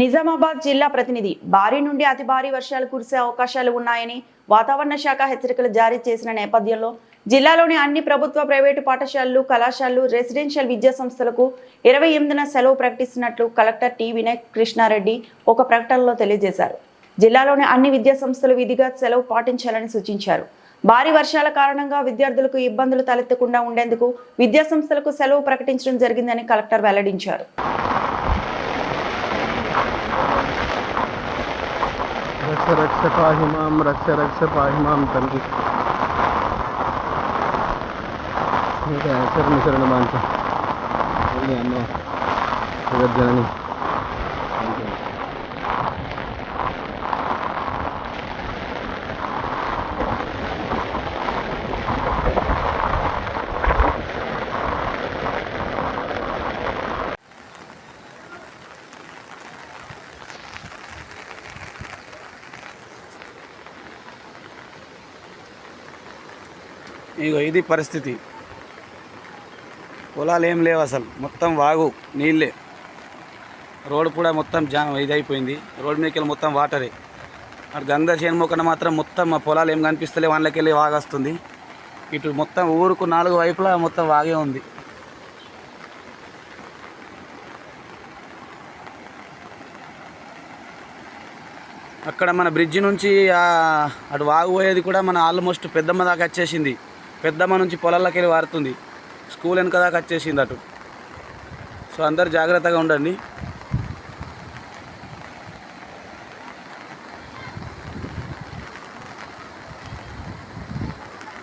నిజామాబాద్ జిల్లా ప్రతినిధి భారీ నుండి అతి భారీ వర్షాలు కురిసే అవకాశాలు ఉన్నాయని వాతావరణ శాఖ హెచ్చరికలు జారీ చేసిన నేపథ్యంలో జిల్లాలోని అన్ని ప్రభుత్వ ప్రైవేటు పాఠశాలలు కళాశాలలు రెసిడెన్షియల్ విద్యా సంస్థలకు ఇరవై ఎనిమిదిన సెలవు ప్రకటిస్తున్నట్లు కలెక్టర్ టి. వినయ్ కృష్ణారెడ్డి ఒక ప్రకటనలో తెలియజేశారు. జిల్లాలోని అన్ని విద్యా సంస్థలు విధిగా సెలవు పాటించాలని సూచించారు. భారీ వర్షాల కారణంగా విద్యార్థులకు ఇబ్బందులు తలెత్తకుండా ఉండేందుకు విద్యాసంస్థలకు సెలవు ప్రకటించడం జరిగిందని కలెక్టర్ వెల్లడించారు. रक्ष रक्ष पाहि माम रक्ष रक्ष पाही माम तंगी ठीक है सर मिश्रण मानसा जगत जननी ఇగో ఇది పరిస్థితి. పొలాలు ఏం లేవు అసలు. మొత్తం వాగు నీళ్ళే. రోడ్డు కూడా మొత్తం జామ్ ఇది అయిపోయింది మీదకి వెళ్ళి మొత్తం వాటరే. అటు గంగా చేనుమొక్కన మాత్రం మొత్తం మా పొలాలు ఏం కనిపిస్తలే వాళ్ళకి వెళ్ళి వాగొస్తుంది. ఇటు మొత్తం ఊరుకు నాలుగు వైపులా మొత్తం వాగే ఉంది. అక్కడ మన బ్రిడ్జి నుంచి అటు వాగు పోయేది కూడా మన ఆల్మోస్ట్ పెద్దమ్మ దాకా వచ్చేసింది. పెద్దమ్మ నుంచి పొలాల్లోకి వెళ్ళి వారుతుంది. స్కూల్ వెనక దాకా వచ్చేసింది అటు. సో అందరు జాగ్రత్తగా ఉండండి.